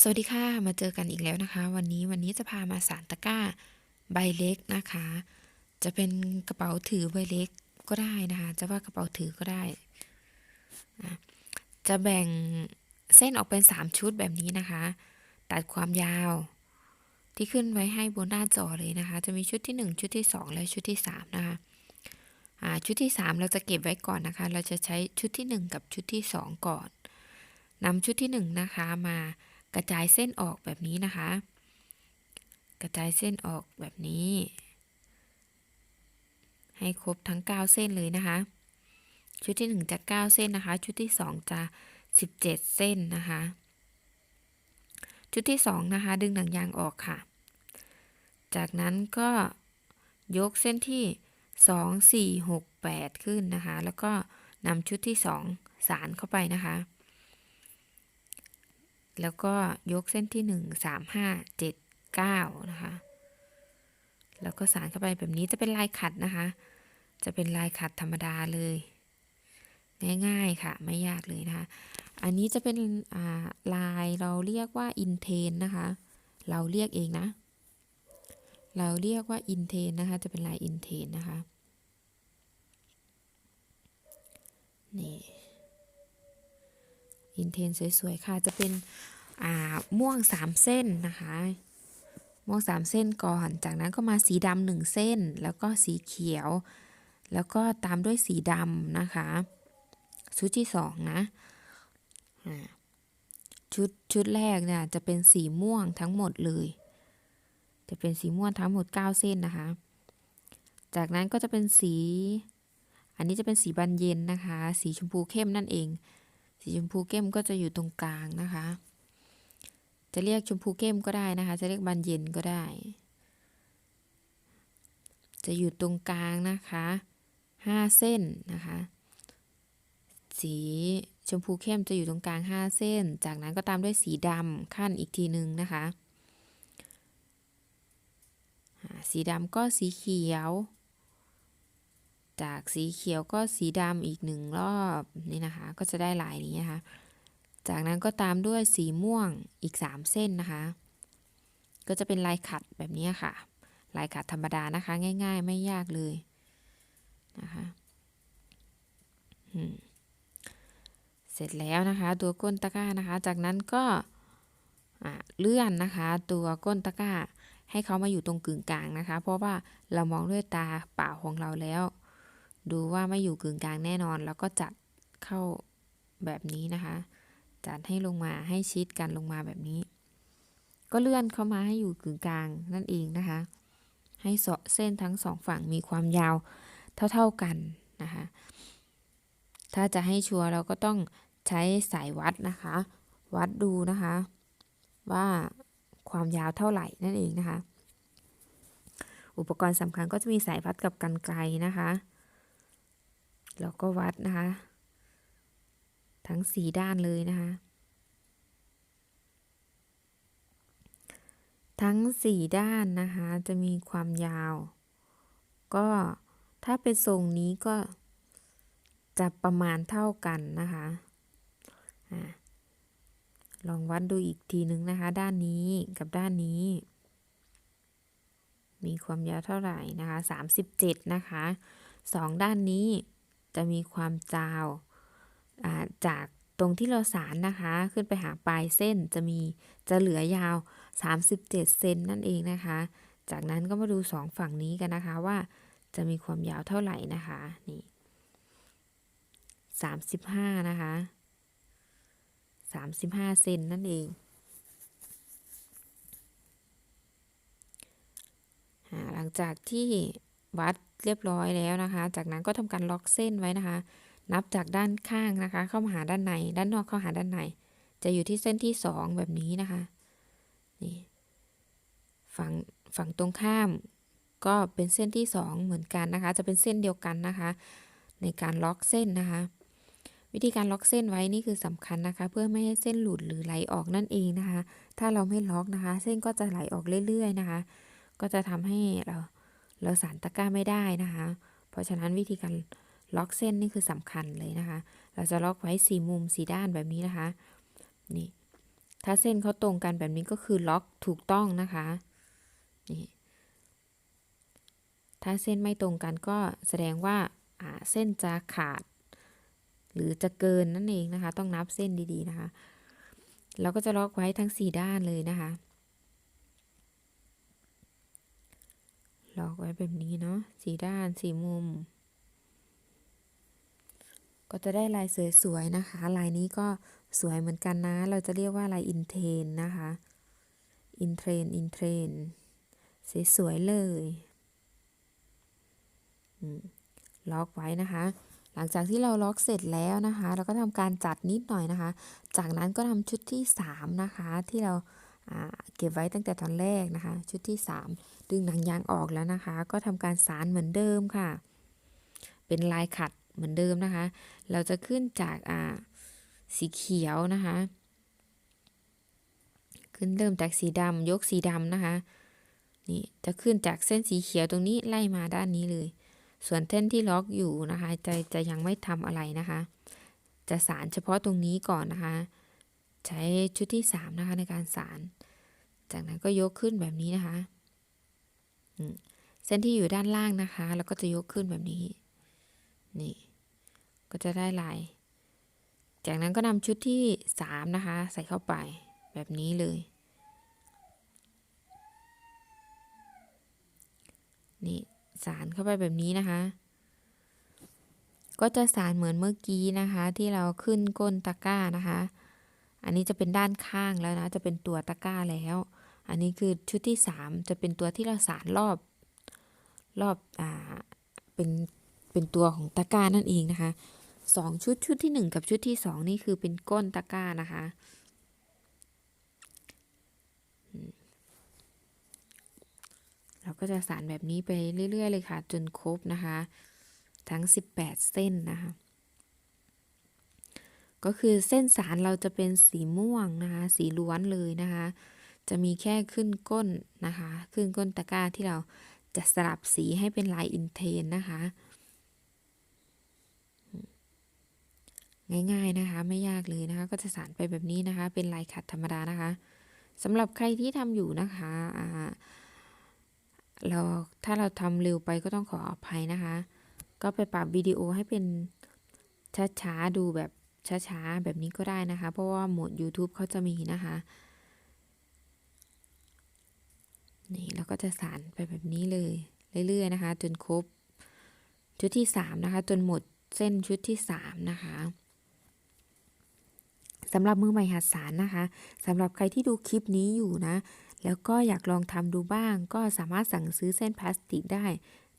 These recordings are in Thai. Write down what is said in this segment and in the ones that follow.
สวัสดีค่ะ มาเจอกันอีกแล้วนะคะ วันนี้วันนี้จะพามาสารตะกร้าใบเล็กนะคะ จะเป็นกระเป๋าถือใบเล็กก็ได้นะคะ จะว่ากระเป๋าถือก็ได้อะจะแบ่งเส้นออกเป็น 3 ชุดแบบนี้นะคะ ตัดความยาวที่ขึ้นไว้ให้บนหน้าจอเลยนะคะ จะมีชุดที่ 1 ชุดที่ 2 และชุดที่ 3 นะคะชุดที่ 3 เราจะเก็บไว้ก่อนนะคะ เราจะใช้ชุดที่ 1 กับชุดที่ 2 ก่อนนำชุดที่ 1 นะคะมา กระจายเส้นออกแบบนี้นะคะ กระจายเส้นออกแบบนี้ ให้ครบทั้ง 9 เส้นเลยนะคะ ชุดที่ 1 จะ 9 เส้นนะคะ ชุดที่ 2 จะ 17 เส้นนะคะ ชุดที่ 2 นะคะ ดึงหนังยางออกค่ะ จากนั้นก็ยกเส้นที่ 2 4 6 8 ขึ้นนะคะ แล้วก็นำชุดที่ 2 สารเข้าไปนะคะ แล้วก็ยกเส้นที่หนึ่งสามห้าเจ็ดเก้านะคะ แล้วก็สารเข้าไปแบบนี้จะเป็นลายขัดนะคะ จะเป็นลายขัดธรรมดาเลย ง่ายๆค่ะ ไม่ยากเลยนะคะ อันนี้จะเป็นลายเราเรียกว่าอินเทนนะคะ เราเรียกเองนะ เราเรียกว่าอินเทนนะคะ จะเป็นลายอินเทนนะคะ นี่ อินเทนสวยๆค่ะจะเป็นม่วงสามเส้นนะคะ ม่วงสามเส้นก่อน จากนั้นก็มาสีดำหนึ่งเส้น แล้วก็สีเขียว แล้วก็ตามด้วยสีดำนะคะชุดที่สองนะชุดชุดแรกเนี่ยจะเป็นสีม่วงทั้งหมดเลย จะเป็นสีม่วงทั้งหมด 9 เส้นนะคะ จากนั้นก็จะเป็นสี อันนี้จะเป็นสีบานเย็นนะคะ สีชมพูเข้มนั่นเอง สีชมพูเข้มก็จะอยู่ตรงกลางนะคะ จะเรียกชมพูเข้มก็ได้นะคะ จะเรียกบานเย็นก็ได้ จะอยู่ตรงกลางนะคะห้าเส้นนะคะ สีชมพูเข้มจะอยู่ตรงกลางห้าเส้น จากนั้นก็ตามด้วยสีดำขั้นอีกทีหนึ่งนะคะ สีดำก็สีเขียว จากสีเขียวก็สีดำอีกหนึ่งรอบนี่นะคะ ก็จะได้ลายนี้นะคะ จากนั้นก็ตามด้วยสีม่วงอีก 3 เส้นนะคะ ก็จะเป็นลายขัดแบบนี้ค่ะ ลายขัดธรรมดานะคะ ง่าย ๆ ไม่ยากเลยนะคะเสร็จแล้วนะคะ ตัวก้นตะกร้านะคะ จากนั้นก็เลื่อนนะคะ ตัวก้นตะกร้าให้เขามาอยู่ตรงกึ่งกลางนะคะ เพราะว่าเรามองด้วยตาเปล่าของเราแล้ว ดูว่าไม่อยู่กึ่งกลางแน่นอน แล้วก็จัดเข้าแบบนี้นะคะ จัดให้ลงมาให้ชิดกันลงมาแบบนี้ ก็เลื่อนเข้ามาให้อยู่กึ่งกลางนั่นเองนะคะ ให้เส้นทั้งสองฝั่งมีความยาวเท่าๆกันนะคะ ถ้าจะให้ชัวร์เราก็ต้องใช้สายวัดนะคะ วัดดูนะคะ ว่าความยาวเท่าไหร่นั่นเองนะคะ อุปกรณ์สำคัญก็จะมีสายวัดกับกันไกลนะคะ แล้วก็วัดนะคะ ทั้งสีด้านเลยนะคะ ทั้งสี่ด้านนะคะ จะมีความยาว ก็ถ้าเป็นทรงนี้ก็จะประมาณเท่ากันนะคะอลองวัดดูอีกทีนึงนะคะ ด้านนี้กับด้านนี้ มีความยาวเท่าไหร่นะคะ37นะคะสองด้านนี้ จะมีความจาวจากตรงที่เราสารนะคะ ขึ้นไปหาปลายเส้นจะมีจะเหลือยาว 37 เซนนั่นเองนะคะ จากนั้นก็มาดูสองฝั่งนี้กันนะคะว่าจะมีความยาวเท่าไหร่นะคะนี่35 นะคะ 35 เซนนั่นเองหลังจากที่วัด เรียบร้อยแล้วนะคะ จากนั้นก็ทำการล็อกเส้นไว้นะคะ นับจากด้านข้างนะคะ เข้ามาหาด้านใน ด้านนอกเข้าหาด้านใน จะอยู่ที่เส้นที่สองแบบนี้นะคะนี่ฝั่งฝั่งตรงข้ามก็เป็นเส้นที่สองเหมือนกันนะคะ จะเป็นเส้นเดียวกันนะคะ ในการล็อกเส้นนะคะ วิธีการล็อกเส้นไว้นี่คือสำคัญนะคะ เพื่อไม่ให้เส้นหลุดหรือไหลออกนั่นเองนะคะ ถ้าเราไม่ล็อกนะคะ เส้นก็จะไหลออกเรื่อยๆนะคะ ก็จะทำให้เรา เราสารตะกร้าไม่ได้นะคะ เพราะฉะนั้นวิธีการล็อกเส้นนี่คือสำคัญเลยนะคะ เราจะล็อกไว้สี่มุมสีด้านแบบนี้นะคะ นี่ ถ้าเส้นเขาตรงกันแบบนี้ก็คือล็อกถูกต้องนะคะ นี่ ถ้าเส้นไม่ตรงกันก็แสดงว่าอ่าเส้นจะขาด หรือจะเกินนั่นเองนะคะ ต้องนับเส้นดีๆนะคะ เราก็จะล็อกไว้ทั้ง 4 ด้านเลยนะคะ ล็อกไว้แบบนี้เนาะสี่ด้านสี่มุม ก็จะได้ลายสวยๆนะคะ ลายนี้ก็สวยเหมือนกันนะ เราจะเรียกว่าลายอินเทนนะคะอินเทรนอินเทรนสวยๆเลยล็อกไว้นะคะ หลังจากที่เราล็อกเสร็จแล้วนะคะ เราก็ทำการจัดนิดหน่อยนะคะ จากนั้นก็ทำชุดที่ 3 นะคะ ที่เรา เก็บไว้ตั้งแต่ตอนแรกนะคะ ชุดที่ 3 ดึงหนังยางออกแล้วนะคะ ก็ทำการสารเหมือนเดิมค่ะ เป็นลายขัดเหมือนเดิมนะคะ เราจะขึ้นจากอ่าสีเขียวนะคะ ขึ้นเริ่มจากสีดำยกสีดำนะคะนี่จะขึ้นจากเส้นสีเขียวตรงนี้ไล่มาด้านนี้เลย ส่วนเส้นที่ล็อกอยู่นะคะจะจะยังไม่ทำอะไรนะคะ จะสารเฉพาะตรงนี้ก่อนนะคะ ใช้ชุดที่สามนะคะในการสาร จากนั้นก็ยกขึ้นแบบนี้นะคะเส้นที่อยู่ด้านล่างนะคะเราก็จะยกขึ้นแบบนี้ นี่ ก็จะได้ลาย จากนั้นก็นำชุดที่สามนะคะ ใส่เข้าไปแบบนี้เลย นี่สารเข้าไปแบบนี้นะคะ ก็จะสารเหมือนเมื่อกี้นะคะ ที่เราขึ้นก้นตะกร้านะคะ อันนี้จะเป็นด้านข้างแล้วนะ จะเป็นตัวตะกร้าแล้ว อันนี้คือชุดที่สามจะเป็นตัวที่เราสารรอบรอบอ่าเป็นเป็นตัวของตะกร้านั่นเองนะคะสองชุดชุดที่หนึ่งกับชุดที่สองนี่คือเป็นก้นตะกร้านะคะเราก็จะสารแบบนี้ไปเรื่อย ๆ เลยค่ะ จนครบนะคะ ทั้ง 18 เส้นนะคะ ก็คือเส้นสารเราจะเป็นสีม่วงนะคะ สีล้วนเลยนะคะ จะมีแค่ขึ้นก้นนะคะ ขึ้นก้นตะกร้าที่เราจะสลับสีให้เป็นลายอินเทนนะคะ ง่ายๆนะคะ ไม่ยากเลยนะคะ ก็จะสารไปแบบนี้นะคะ เป็นลายขัดธรรมดานะคะสำหรับใครที่ทำอยู่นะคะเราถ้าเราทำเร็วไปก็ต้องขออภัยนะคะ ก็ไปปรับวิดีโอให้เป็นช้าๆดูแบบ ช้าๆ แบบนี้ก็ได้นะคะ เพราะว่าโหมด YouTube เขาจะมีนะคะ นี่เราก็จะสารไปแบบนี้เลย เรื่อยๆนะคะ จนครบ ชุดที่สามนะคะ จนหมดเส้นชุดที่สามนะคะสำหรับมือใหม่หัดสารนะคะสำหรับใครที่ดูคลิปนี้อยู่นะ แล้วก็อยากลองทำดูบ้าง ก็สามารถสั่งซื้อเส้นพลาสติกได้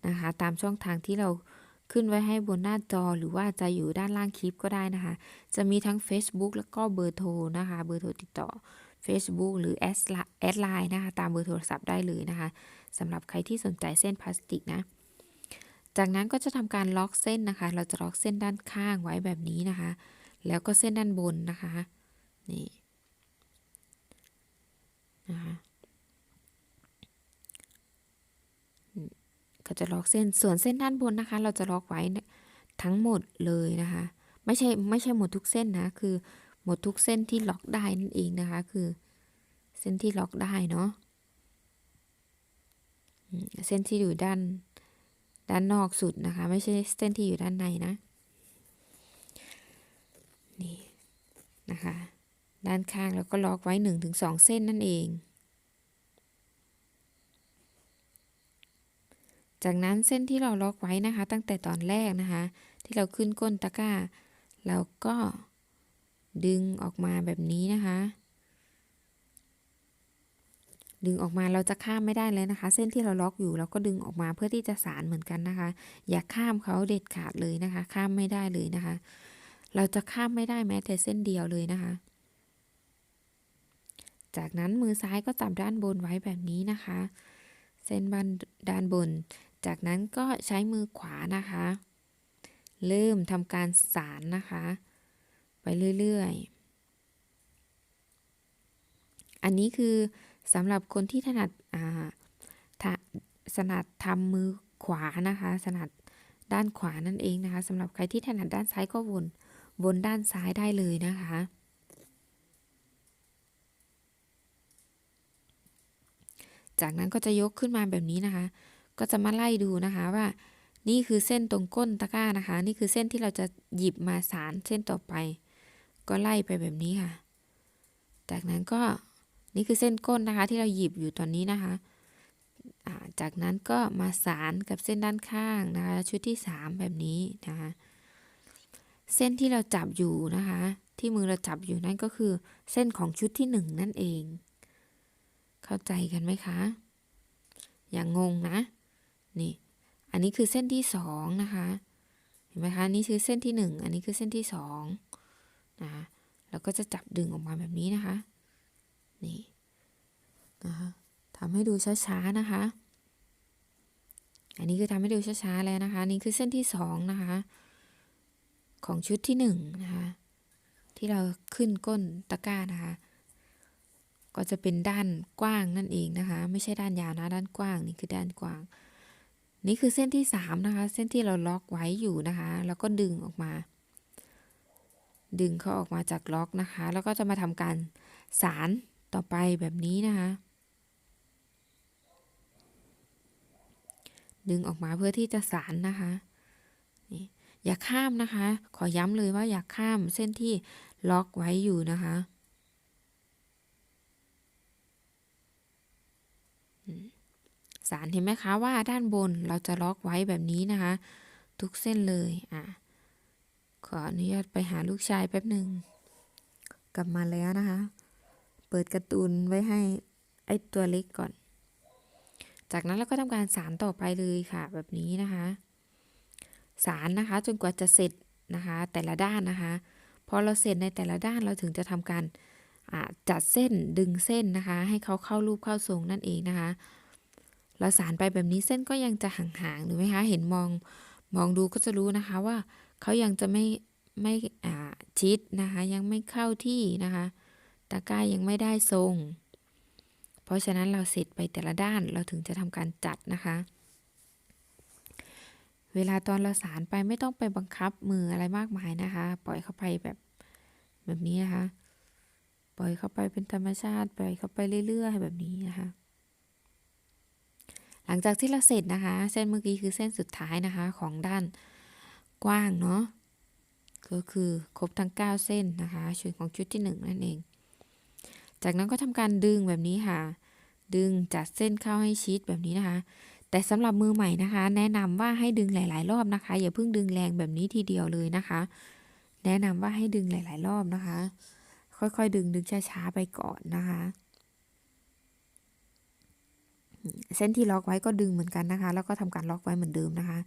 นะคะ ตามช่องทางที่เรา ขึ้นไว้ให้บนหน้าจอหรือว่าจะอยู่ด้านล่างคลิปก็ได้นะคะ จะมีทั้ง Facebook แล้วก็เบอร์โทรนะคะ เบอร์โทรติดต่อ Facebook หรือแอดไลน์นะคะ ตามเบอร์โทรศัพท์ได้เลยนะคะสำหรับใครที่สนใจเส้นพลาสติกนะ จากนั้นก็จะทำการล็อกเส้นนะคะ เราจะล็อกเส้นด้านข้างไว้แบบนี้นะคะ แล้วก็เส้นด้านบนนะคะ นี่นะคะ ก็จะล็อกเส้นส่วนเส้นด้านบนนะคะ เราจะล็อกไว้ทั้งหมดเลยนะคะ ไม่ใช่ไม่ใช่หมดทุกเส้นนะคือหมดทุกเส้นที่ล็อกได้นั่นเองนะคะ คือเส้นที่ล็อกได้เนาะเส้นที่อยู่ด้านด้านนอกสุดนะคะ ไม่ใช่เส้นที่อยู่ด้านในนะนี่นะคะ ด้านข้างแล้วก็ล็อกไว้หนึ่งถึงสองเส้นนั่นเอง จากนั้นเส้นที่เราล็อกไว้นะคะ ตั้งแต่ตอนแรกนะคะ ที่เราขึ้นก้นตะกร้า เราก็ดึงออกมาแบบนี้นะคะ ดึงออกมาเราจะข้ามไม่ได้เลยนะคะ เส้นที่เราล็อกอยู่เราก็ดึงออกมาเพื่อที่จะสารเหมือนกันนะคะ อย่าข้ามเขาเด็ดขาดเลยนะคะ ข้ามไม่ได้เลยนะคะ เราจะข้ามไม่ได้แม้แต่เส้นเดียวเลยนะคะ จากนั้นมือซ้ายก็จับด้านบนไว้แบบนี้นะคะ เส้นบนด้านบน จากนั้นก็ใช้มือขวานะคะ เริ่มทำการสารนะคะ ไปเรื่อยๆ อันนี้คือสำหรับคนที่ถนัดอ่าถนัดทำมือขวานะคะถนัดด้านขวานั่นเองนะคะสำหรับใครที่ถนัดด้านซ้ายก็วนบนด้านซ้ายได้เลยนะคะ จากนั้นก็จะยกขึ้นมาแบบนี้นะคะ ก็จะมาไล่ดูนะคะว่า นี่คือเส้นตรงก้นตะกร้านะคะ นี่คือเส้นที่เราจะหยิบมาสารเส้นต่อไป ก็ไล่ไปแบบนี้ค่ะ จากนั้นก็นี่คือเส้นก้นนะคะ ที่เราหยิบอยู่ตอนนี้นะคะาจากนั้นก็มาสารกับเส้นด้านข้างนะคะ ชุดที่สามแบบนี้นะคะ เส้นที่เราจับอยู่นะคะ ที่มือเราจับอยู่นั่นก็คือ เส้นของชุดที่หนึ่งนั่นเอง เข้าใจกันไหมคะ อย่างงงนะ นี่ อันนี้คือเส้นที่สองนะคะ เห็นไหมคะ นี่คือเส้นที่หนึ่ง อันนี้คือเส้นที่สองนะคะแล้วก็จะจับดึงออกมาแบบนี้นะคะ นี่นะคะทำให้ดูช้าๆนะคะ อันนี้คือทำให้ดูช้าๆแล้วนะคะ นี่คือเส้นที่สองนะคะ ของชุดที่หนึ่งนะคะ ที่เราขึ้นก้นตะกร้านะคะ ก็จะเป็นด้านกว้างนั่นเองนะคะ ไม่ใช่ด้านยาวนะ ด้านกว้างนี่คือด้านกว้าง นี่คือเส้นที่สามนะคะ เส้นที่เราล็อกไว้อยู่นะคะ แล้วก็ดึงออกมา ดึงเขาออกมาจากล็อกนะคะ แล้วก็จะมาทำการสารต่อไปแบบนี้นะคะ ดึงออกมาเพื่อที่จะสารนะคะนี่อย่าข้ามนะคะ ขอย้ำเลยว่าอย่าข้ามเส้นที่ล็อกไว้อยู่นะคะอืม สารเห็นไหมคะว่าด้านบนเราจะล็อกไว้แบบนี้นะคะ ทุกเส้นเลยอะขออนุญาตไปหาลูกชายแป๊บหนึ่งกลับมาแล้วนะคะ เปิดการ์ตูนไว้ให้ไอ้ตัวเล็กก่อน จากนั้นเราก็ทำการสารต่อไปเลยค่ะ แบบนี้นะคะ สารนะคะจนกว่าจะเสร็จนะคะ แต่ละด้านนะคะพอเราเสร็จในแต่ละด้านเราถึงจะทำการจัดเส้นดึงเส้นนะคะ ให้เขาเข้ารูปเข้าทรงนั่นเองนะคะ เราสารไปแบบนี้เส้นก็ยังจะห่างๆถูกไหมคะ เห็นมองมองดูก็จะรู้นะคะว่าเขายังจะไม่ไม่อ่าชิดนะคะ ยังไม่เข้าที่นะคะตะกร้ายังไม่ได้ทรง เพราะฉะนั้นเราเสร็จไปแต่ละด้านเราถึงจะทำการจัดนะคะ เวลาตอนเราสารไปไม่ต้องไปบังคับมืออะไรมากมายนะคะ ปล่อยเข้าไปแบบแบบนี้นะคะ ปล่อยเข้าไปเป็นธรรมชาติปล่อยเข้าไปเรื่อยๆแบบนี้นะคะ หลังจากที่เราเสร็จนะคะ เส้นเมื่อกี้คือเส้นสุดท้ายนะคะของด้านกว้างเนาะก็คือครบทั้ง 9 เส้นนะคะชุดของชุดที่ 1 นั่นเอง จากนั้นก็ทำการดึงแบบนี้ค่ะ ดึงจัดเส้นเข้าให้ชิดแบบนี้นะคะ แต่สำหรับมือใหม่นะคะ แนะนำว่าให้ดึงหลาย ๆ รอบนะคะ อย่าเพิ่งดึงแรงแบบนี้ทีเดียวเลยนะคะ แนะนำว่าให้ดึงหลาย ๆ รอบนะคะ ค่อย ๆ ดึงดึงช้า ๆ ไปก่อนนะคะ เส้นที่ล็อกไว้ก็ดึงเหมือนกันนะคะ แล้วก็ทำการล็อกไว้เหมือนเดิมนะคะ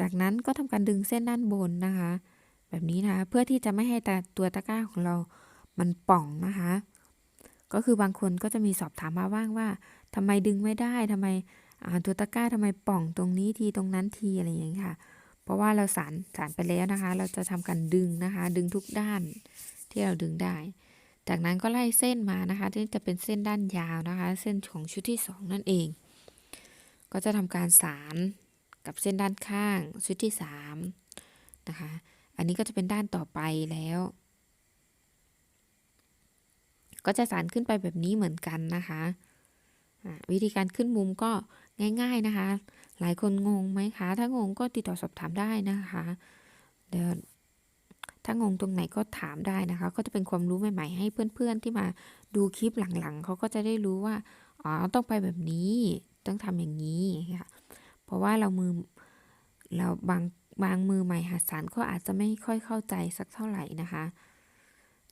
จากนั้นก็ทำการดึงเส้นด้านบนนะคะ แบบนี้นะคะ เพื่อที่จะไม่ให้แต่ตัวตะกร้าของเรามันป่องนะคะ ก็คือบางคนก็จะมีสอบถามมาบ้างว่าทำไมดึงไม่ได้ทำไมอ่าตัวตะกร้าทำไมป่องตรงนี้ทีตรงนั้นทีอะไรอย่างเงี้ยค่ะ เพราะว่าเราสารสารไปแล้วนะคะ เราจะทำการดึงนะคะ ดึงทุกด้านที่เราดึงได้ จากนั้นก็ไล่เส้นมานะคะ ที่จะเป็นเส้นด้านยาวนะคะ เส้นของชุดที่สองนั่นเอง ก็จะทำการสารกับเส้นด้านข้างชุดที่สามนะคะ อันนี้ก็จะเป็นด้านต่อไปแล้ว ก็จะสารขึ้นไปแบบนี้เหมือนกันนะคะวิธีการขึ้นมุมก็ง่าย ๆนะคะ หลายคนงงไหมคะ ถ้างงก็ติดต่อสอบถามได้นะคะ เดี๋ยว ถ้างงตรงไหนก็ถามได้นะคะ ก็จะเป็นความรู้ใหม่ ๆ ให้เพื่อนๆที่มาดูคลิปหลังๆเขาก็จะได้รู้ว่าอ๋อต้องไปแบบนี้ต้องทำอย่างนี้ค่ะเพราะว่าเรามือเราบางบางมือใหม่หัดสารก็อาจจะไม่ค่อยเข้าใจสักเท่าไหร่นะคะ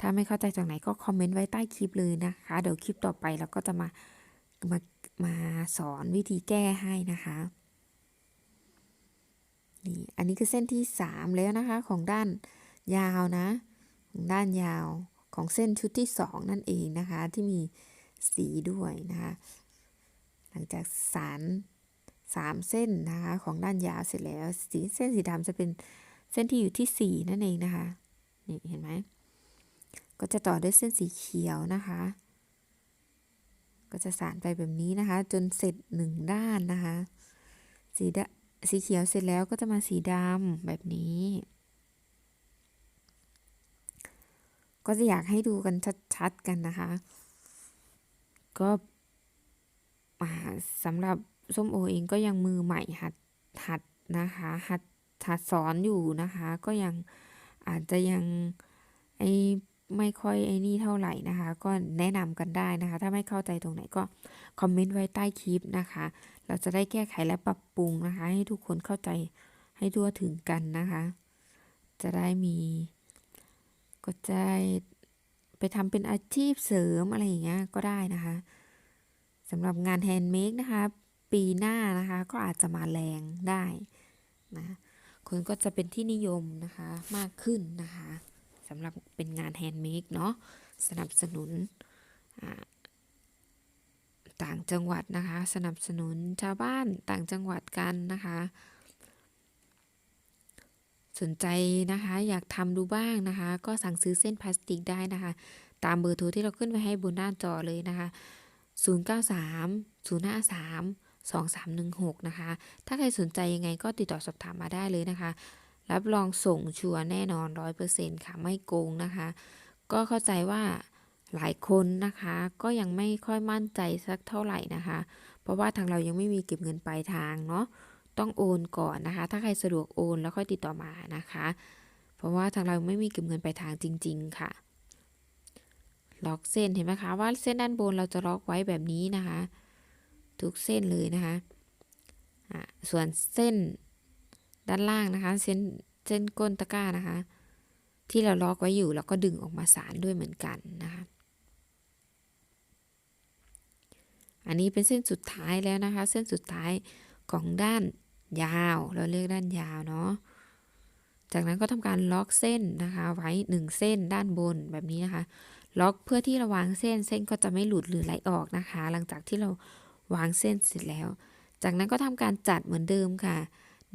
ถ้าไม่เข้าใจจากไหนก็คอมเมนต์ไว้ใต้คลิปเลยนะคะ เดี๋ยวคลิปต่อไปเราก็จะมามามาสอนวิธีแก้ให้นะคะนี่อันนี้คือเส้นที่สามแล้วนะคะของด้าน ยาวนะ ด้านยาวของเส้นชุดที่สองนั่นเองนะคะ ที่มีสีด้วยนะคะ หลังจากสารสามเส้นนะคะของด้านยาวเสร็จแล้ว สีเส้นสีดำจะเป็นเส้นที่อยู่ที่สี่นั่นเองนะคะนี่เห็นไหมก็จะต่อด้วยเส้นสีเขียวนะคะ ก็จะสานไปแบบนี้นะคะ จนเสร็จหนึ่งด้านนะคะ สีดสีเขียวเสร็จแล้วก็จะมาสีดำแบบนี้ ก็จะอยากให้ดูกันชัดๆกันนะคะ ก็สำหรับส้มโอเองก็ยังมือใหม่หัดหัดนะคะหัดหัดสอนอยู่นะคะ ก็ยังอาจจะยังไอไม่ค่อยไอ้นี่เท่าไหร่นะคะ ก็แนะนำกันได้นะคะ ถ้าไม่เข้าใจตรงไหนก็คอมเมนต์ไว้ใต้คลิปนะคะ เราจะได้แก้ไขและปรับปรุงนะคะ ให้ทุกคนเข้าใจให้ทั่วถึงกันนะคะ จะได้มี ก็จะไปทำเป็นอาชีพเสริมอะไรอย่างเงี้ยก็ได้นะคะสำหรับงานแฮนด์เมดนะคะ ปีหน้านะคะก็อาจจะมาแรงได้นะคนก็จะเป็นที่นิยมนะคะมากขึ้นนะคะสำหรับเป็นงานแฮนด์เมดเนาะสนับสนุนต่างจังหวัดนะคะ สนับสนุนชาวบ้านต่างจังหวัดกันนะคะ สนใจนะคะ อยากทำดูบ้างนะคะ ก็สั่งซื้อเส้นพลาสติกได้นะคะ ตามเบอร์โทรที่เราขึ้นไว้ให้บนหน้าจอเลยนะคะ 093 053 2316 นะคะ ถ้าใครสนใจยังไงก็ติดต่อสอบถามมาได้เลยนะคะ รับรองส่งชัวร์แน่นอน 100%ค่ะ ไม่โกงนะคะ ก็เข้าใจว่าหลายคนนะคะ ก็ยังไม่ค่อยมั่นใจสักเท่าไหร่นะคะ เพราะว่าทางเรายังไม่มีเก็บเงินปลายทางเนาะ ต้องโอนก่อนนะคะ ถ้าใครสะดวกโอนแล้วค่อยติดต่อมานะคะ เพราะว่าทางเราไม่มีเก็บเงินปลายทางจริง ๆ ค่ะ ล็อกเส้นเห็นไหมคะว่าเส้นด้านบนเราจะล็อกไว้แบบนี้นะคะ ทุกเส้นเลยนะคะอะส่วนเส้นด้านล่างนะคะ เส้นเส้นก้นตะกร้านะคะ ที่เราล็อกไว้อยู่เราก็ดึงออกมาสารด้วยเหมือนกันนะคะอันนี้เป็นเส้นสุดท้ายแล้วนะคะ เส้นสุดท้ายของด้าน ยาว เราเรียกด้านยาวเนาะ จากนั้นก็ทำการล็อกเส้นนะคะไว้หนึ่งเส้นด้านบนแบบนี้นะคะ ล็อกเพื่อที่เราวางเส้นเส้นก็จะไม่หลุดหรือไหลออกนะคะ หลังจากที่เราวางเส้นเสร็จแล้ว จากนั้นก็ทำการจัดเหมือนเดิมค่ะ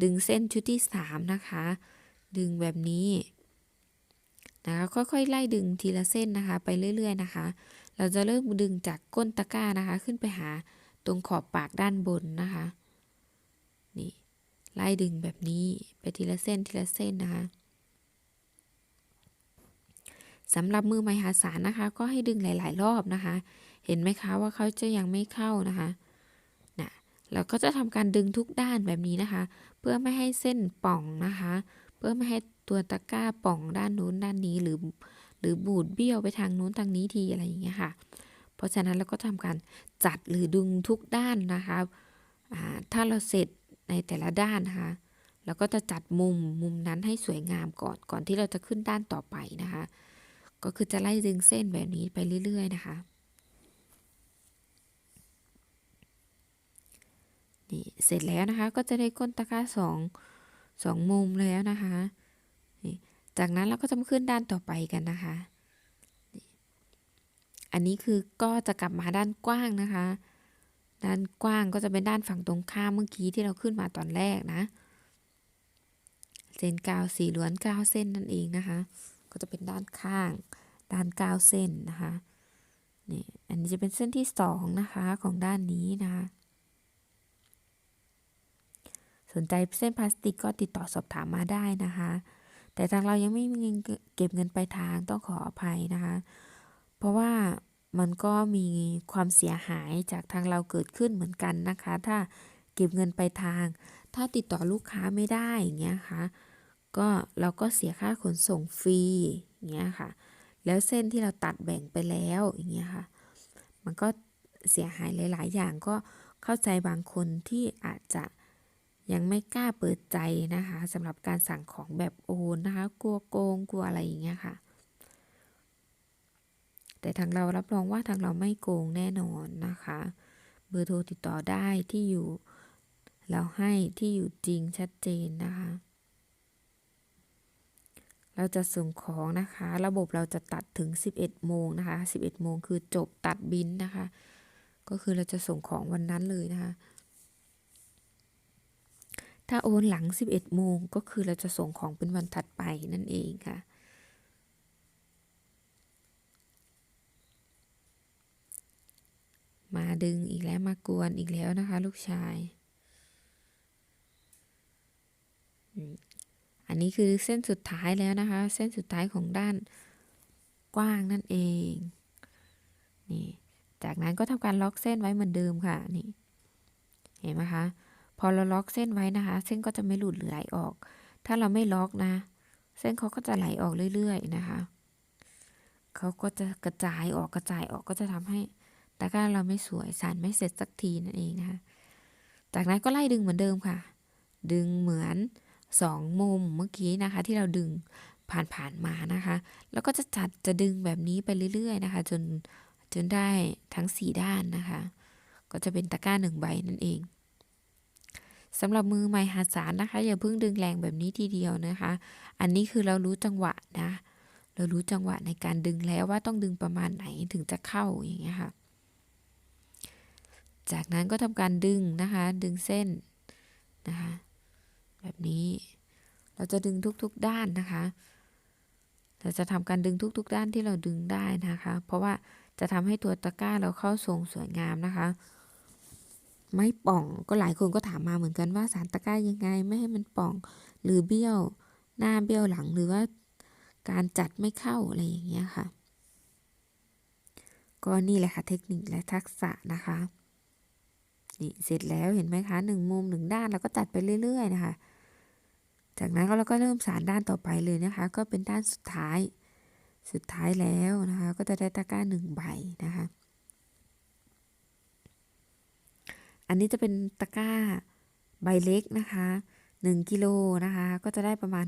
ดึงเส้นชุดที่สามนะคะ ดึงแบบนี้นะคะค่อยๆไล่ดึงทีละเส้นนะคะ ไปเรื่อยๆนะคะ เราจะเริ่มดึงจากก้นตะกร้านะคะ ขึ้นไปหาตรงขอบปากด้านบนนะคะ นี่ ไล่ดึงแบบนี้ไปทีละเส้นทีละเส้นนะคะสำหรับมือไม้หาสารนะคะ ก็ให้ดึงหลาย ๆ รอบนะคะ เห็นไหมคะว่าเขาจะยังไม่เข้านะคะนะเราก็จะทำการดึงทุกด้านแบบนี้นะคะ เพื่อไม่ให้เส้นป่องนะคะ เพื่อไม่ให้ตัวตะกร้าป่องด้านนู้นด้านนี้หรือ หรือบูดเบี้ยวไปทางนู้นทางนี้ทีอะไรอย่างเงี้ยค่ะ เพราะฉะนั้นเราก็ทำการจัดหรือดึงทุกด้านนะคะถ้าเราเสร็จ ในแต่ละด้านนะคะเราก็จะจัดมุมมุมนั้นให้สวยงามก่อนก่อนที่เราจะขึ้นด้านต่อไปนะคะ ก็คือจะไล่ดึงเส้นแบบนี้ไปเรื่อย ๆ นะคะนี่เสร็จแล้วนะคะก็จะได้ก้นตะกร้าสองสองมุมแล้วนะคะนี่จากนั้นเราก็จะมาขึ้นด้านต่อไปกันนะคะ อันนี้คือก็จะกลับมาด้านกว้างนะคะ ด้านกว้างก็จะเป็นด้านฝั่งตรงข้ามเมื่อกี้ที่เราขึ้นมาตอนแรกนะ เส้นกาวสีล้วนเก้าเส้นนั่นเองนะคะ ก็จะเป็นด้านข้าง ด้านเก้าเส้นนะคะ นี่ อันนี้จะเป็นเส้นที่สองนะคะของด้านนี้นะคะ สนใจเส้นพลาสติกก็ติดต่อสอบถามมาได้นะคะ แต่ทางเรายังไม่มีเงินเก็บเงินปลายทางต้องขออภัยนะคะ เพราะว่า มันก็มีความเสียหายจากทางเราเกิดขึ้นเหมือนกันนะคะ ถ้าเก็บเงินไปทาง ถ้าติดต่อลูกค้าไม่ได้อย่างเงี้ยค่ะก็เราก็เสียค่าขนส่งฟรีอย่างเงี้ยค่ะ แล้วเส้นที่เราตัดแบ่งไปแล้วอย่างเงี้ยค่ะ มันก็เสียหายหลาย ๆ อย่างก็เข้าใจบางคนที่อาจจะยังไม่กล้าเปิดใจนะคะสำหรับการสั่งของแบบโอนนะคะ กลัวโกงกลัวอะไรอย่างเงี้ยค่ะ แต่ทางเรารับรองว่าทางเราไม่โกงแน่นอนนะคะ เบอร์โทรติดต่อได้ที่อยู่ เราให้ที่อยู่จริงชัดเจนนะคะ เราจะส่งของนะคะ ระบบเราจะตัดถึง 11 โมงนะคะ 11 โมงคือจบตัดบินนะคะ ก็คือเราจะส่งของวันนั้นเลยนะคะถ้าโอนหลัง 11 โมงก็คือเราจะส่งของเป็นวันถัดไปนั่นเองค่ะ มาดึงอีกแล้วมากวนอีกแล้วนะคะ ลูกชาย อันนี้คือเส้นสุดท้ายแล้วนะคะ เส้นสุดท้ายของด้านกว้างนั่นเอง นี่ จากนั้นก็ทำการล็อกเส้นไว้เหมือนเดิมค่ะ นี่ เห็นไหมคะ พอเราล็อกเส้นไว้นะคะ เส้นก็จะไม่หลุดหรือไหลออก ถ้าเราไม่ล็อกนะ เส้นเขาก็จะไหลออกเรื่อยๆนะคะ เขาก็จะกระจายออกกระจายออกก็จะทำให้ ตะกร้าเราไม่สวยสานไม่เสร็จสักทีนั่นเองนะคะ จากนั้นก็ไล่ดึงเหมือนเดิมค่ะ ดึงเหมือนสองมุมเมื่อกี้นะคะ ที่เราดึงผ่านๆมานะคะ แล้วก็จะจัดจะดึงแบบนี้ไปเรื่อยๆนะคะ จนจนได้ทั้งสี่ด้านนะคะ ก็จะเป็นตะกร้าหนึ่งใบนั่นเองสำหรับมือใหม่หัดสารนะคะ อย่าเพิ่งดึงแรงแบบนี้ทีเดียวนะคะ อันนี้คือเรารู้จังหวะนะ เรารู้จังหวะในการดึงแล้วว่าต้องดึงประมาณไหนถึงจะเข้าอย่างเงี้ยค่ะ จากนั้นก็ทำการดึงนะคะ ดึงเส้นนะคะแบบนี้เราจะดึงทุกๆด้านนะคะ เราจะทำการดึงทุกๆ ด้านที่เราดึงได้นะคะ เพราะว่าจะทำให้ตัวตะกร้าเราเข้าทรงสวยงามนะคะ ไม่ป่องก็หลายคนก็ถามมาเหมือนกันว่าสารตะกร้ายังไง ไม่ให้มันป่องหรือเบี้ยวหน้าเบี้ยวหลังหรือว่าการจัดไม่เข้าอะไรอย่างเงี้ยค่ะ ก็นี่แหละค่ะเทคนิคและทักษะนะคะ นี่เสร็จแล้วเห็นไหมคะหนึ่งมุมหนึ่งด้านเราก็จัดไปเรื่อย ๆ นะคะ จากนั้นเราก็เริ่มสารด้านต่อไปเลยนะคะ ก็เป็นด้านสุดท้าย สุดท้ายแล้วนะคะ ก็จะได้ตะกร้าหนึ่งใบนะคะ อันนี้จะเป็นตะกร้าใบเล็กนะคะหนึ่งกิโลนะคะ ก็จะได้ประมาณ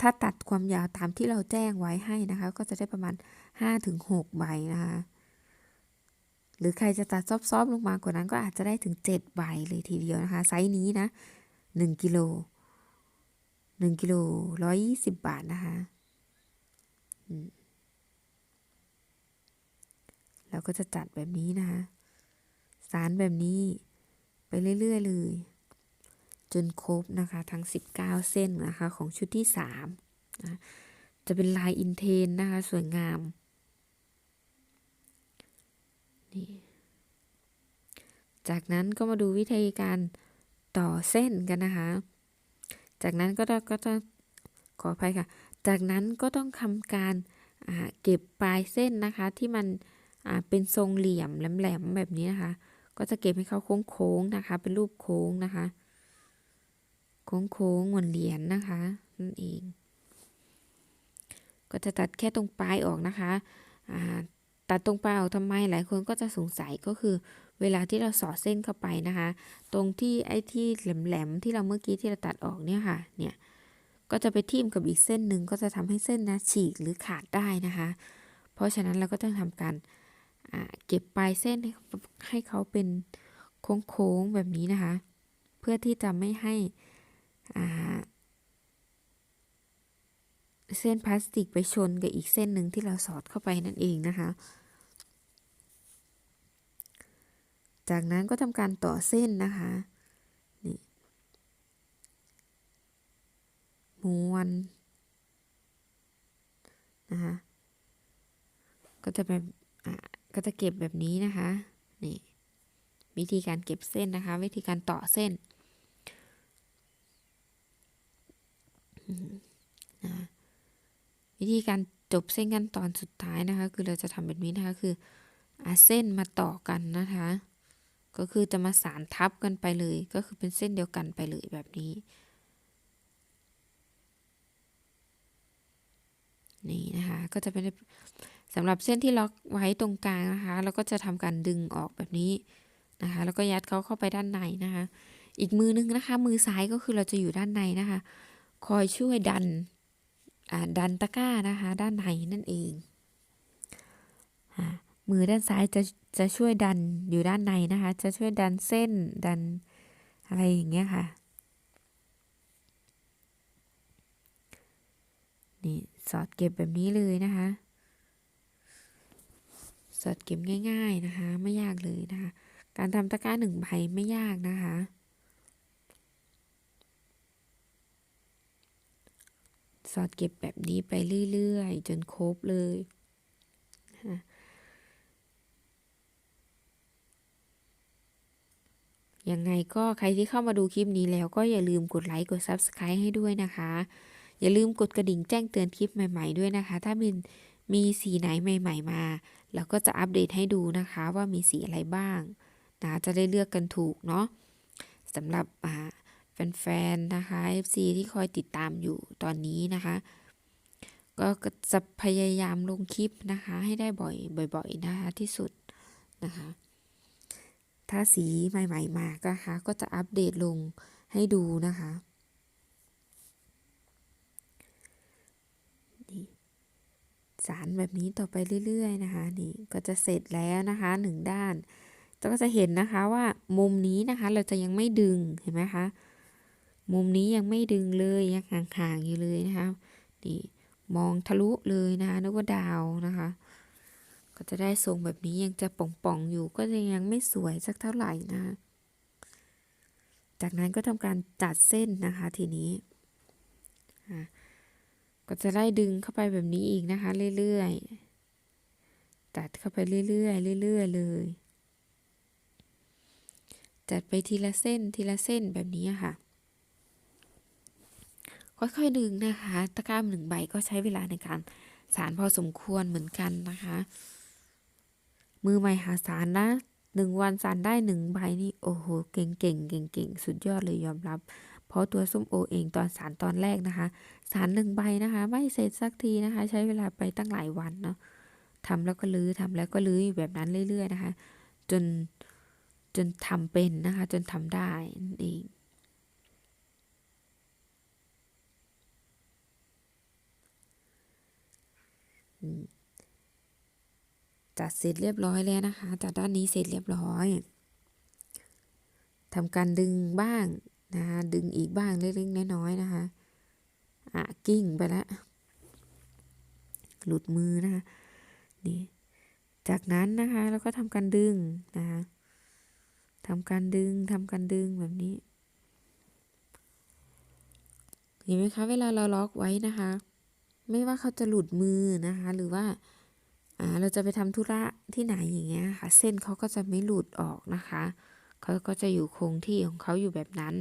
ถ้าตัดความยาวตามที่เราแจ้งไว้ให้นะคะ ก็จะได้ประมาณ5-6ใบนะคะ หรือใครจะตัดซอบๆลงมากว่านั้นก็อาจจะได้ถึง 7 ใบเลยทีเดียวนะคะ ไซส์นี้นะ 1กิโล1กิโล120 บาทนะคะเราก็จะจัดแบบนี้นะคะสารแบบนี้ไปเรื่อย ๆ เลย จนครบนะคะ ทั้ง 19 เส้นนะคะ ของชุดที่3นะจะเป็นลายอินเทนนะคะ สวยงาม นี่จากนั้นก็มาดูวิธีการต่อเส้นกันนะคะ จากนั้นก็ต้องก็ต้องขออภัยค่ะ จากนั้นก็ต้องทำการเก็บปลายเส้นนะคะ ที่มันเป็นทรงเหลี่ยมแหลมๆแบบนี้นะคะ ก็จะเก็บให้เขาโค้งๆนะคะ เป็นรูปโค้งนะคะ โค้งๆเหมือนเหรียญนนะคะนั่นเอง ก็จะตัดแค่ตรงปลายออกนะคะ ตัดตรงปลายออกทำไมหลายคนก็จะสงสัยก็คือ เวลาที่เราสอดเส้นเข้าไปนะคะ ตรงที่ไอ้ที่แหลมๆที่เราเมื่อกี้ที่เราตัดออกเนี่ยค่ะเนี่ยก็จะไปทิ่มกับอีกเส้นหนึ่งก็จะทำให้เส้นนะฉีกหรือขาดได้นะคะ เพราะฉะนั้นเราก็ต้องทำการเก็บปลายเส้นให้เขาเป็นโค้งๆแบบนี้นะคะ เพื่อที่จะไม่ให้เส้นพลาสติกไปชนกับอีกเส้นหนึ่งที่เราสอดเข้าไปนั่นเองนะคะ จากนั้นก็ทำการต่อเส้นนะคะนี่ม้วนนะคะก็จะแบบก็จะเก็บแบบนี้นะคะนี่วิธีการเก็บเส้นนะคะ วิธีการต่อเส้นนะวิธีการจบเส้นกันตอนสุดท้ายนะคะ คือเราจะทำแบบนี้นะคะคืออาเส้นมาต่อกันนะคะ ก็คือจะมาสานทับกันไปเลย ก็คือเป็นเส้นเดียวกันไปเลยแบบนี้ นี่นะคะ ก็จะเป็นสำหรับเส้นที่ล็อกไว้ตรงกลางนะคะ เราก็จะทำการดึงออกแบบนี้นะคะ แล้วก็ยัดเขาเข้าไปด้านในนะคะ อีกมือนึงนะคะ มือซ้ายก็คือเราจะอยู่ด้านในนะคะ คอยช่วยดันดันตะกร้านะคะ ด้านในนั่นเอง มือด้านซ้ายจะจะช่วยดันอยู่ด้านในนะคะ จะช่วยดันเส้นดันอะไรอย่างเงี้ยค่ะ นี่สอดเก็บแบบนี้เลยนะคะ สอดเก็บง่ายๆนะคะ ไม่ยากเลยนะคะ การทำตะกร้าหนึ่งใบไม่ยากนะคะสอดเก็บแบบนี้ไปเรื่อย ๆ จนครบเลย ยังไงก็ใครที่เข้ามาดูคลิปนี้แล้วก็อย่าลืมกดไลค์กด Subscribe ให้ด้วยนะคะ อย่าลืมกดกระดิ่งแจ้งเตือนคลิปใหม่ ๆด้วยนะคะ ถ้ามีมีสีไหนใหม่ ๆ มาแล้วก็จะอัปเดตให้ดูนะคะว่ามีสีอะไรบ้างนะจะได้เลือกกันถูกเนาะสำหรับแฟนๆนะคะ FC ที่คอยติดตามอยู่ตอนนี้นะคะก็จะพยายามลงคลิปนะคะ ให้ได้บ่อยบ่อยๆนะคะที่สุดนะคะ ถ้าสีใหม่ๆมาก็ค่ะก็จะอัปเดตลงให้ดูนะคะนี่สารแบบนี้ต่อไปเรื่อยๆนะคะนี่ก็จะเสร็จแล้วนะคะหนึ่งด้านก็จะเห็นนะคะว่ามุมนี้นะคะเราจะยังไม่ดึงเห็นไหมคะมุมนี้ยังไม่ดึงเลยยังห่างๆอยู่เลยนะคะนี่มองทะลุเลยนะคะนึกว่าดาวนะคะ ก็จะได้ทรงแบบนี้ยังจะป่องๆอยู่ก็จะยังไม่สวยสักเท่าไหร่นะจากนั้นก็ทำการจัดเส้นนะคะทีนี้ก็จะไล่ดึงเข้าไปแบบนี้อีกนะคะ เรื่อยๆจัดเข้าไปเรื่อยๆเรื่อยๆเลย จัดไปทีละเส้นทีละเส้นแบบนี้ค่ะ ค่อยๆดึงนะคะ ตะกร้ามหนึ่งใบก็ใช้เวลาในการสารพอสมควรเหมือนกันนะคะ มือใหม่หาสารนะหนึ่งวันสารได้หนึ่งใบนี่โอ้โหเก่งเก่งเก่งเก่งสุดยอดเลยยอมรับ เพราะตัวส้มโอเองตอนสารตอนแรกนะคะ สารหนึ่งใบนะคะ ไม่เสร็จสักทีนะคะ ใช้เวลาไปตั้งหลายวันเนาะทำแล้วก็ลื้อทำแล้วก็ลื้อยแบบนั้นเรื่อย ๆ นะคะ จนจนทำเป็นนะคะ จนทำได้นั่นเอง จัดเสร็จเรียบร้อยแล้วนะคะจากด้านนี้เสร็จเรียบร้อยทำการดึงบ้างนะคะดึงอีกบ้างเล็กๆน้อยๆนะคะอะกิ้งไปแล้วหลุดมือนะคะนี่จากนั้นนะคะเราก็ทำการดึงนะคะทำการดึงทำการดึงแบบนี้เห็นไหมคะเวลาเราล็อกไว้นะคะ ไม่ว่าเขาจะหลุดมือนะคะ หรือว่า เราจะไปทำธุระที่ไหนอย่างเงี้ยค่ะ เส้นเขาก็จะไม่หลุดออกนะคะเขาก็จะอยู่คงที่ของเขาอยู่แบบนั้น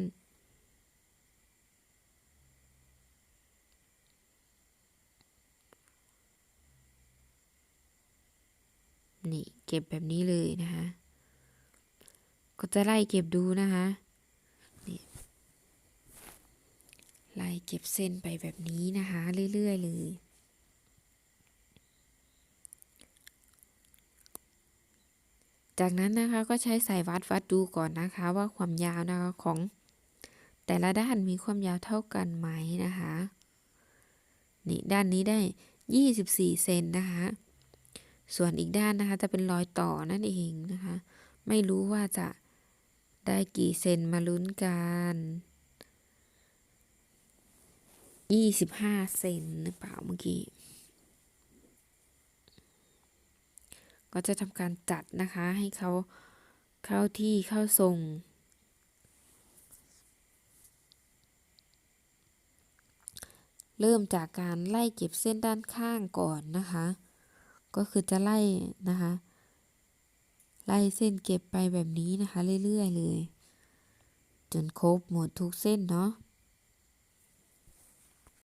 นี่เก็บแบบนี้เลยนะคะ ก็จะไล่เก็บดูนะคะนี่ไล่เก็บเส้นไปแบบนี้นะคะ เรื่อยๆเลย จากนั้นนะคะก็ใช้สายวัดวัดดูก่อนนะคะ ว่าความยาวนะคะของแต่ละด้านมีความยาวเท่ากันไหมนะคะนี่ด้านนี้ได้ 24 เซนนะคะ ส่วนอีกด้านนะคะจะเป็นรอยต่อนั่นเองนะคะ ไม่รู้ว่าจะได้กี่เซนมาลุ้นกัน 25 เซนหรือเปล่าเมื่อกี้ ก็จะทำการจัดนะคะให้เขาเข้าที่เข้าทรง เริ่มจากการไล่เก็บเส้นด้านข้างก่อนนะคะ ก็คือจะไล่นะคะ ไล่เส้นเก็บไปแบบนี้นะคะ เรื่อยๆเลย จนครบหมดทุกเส้นเนาะ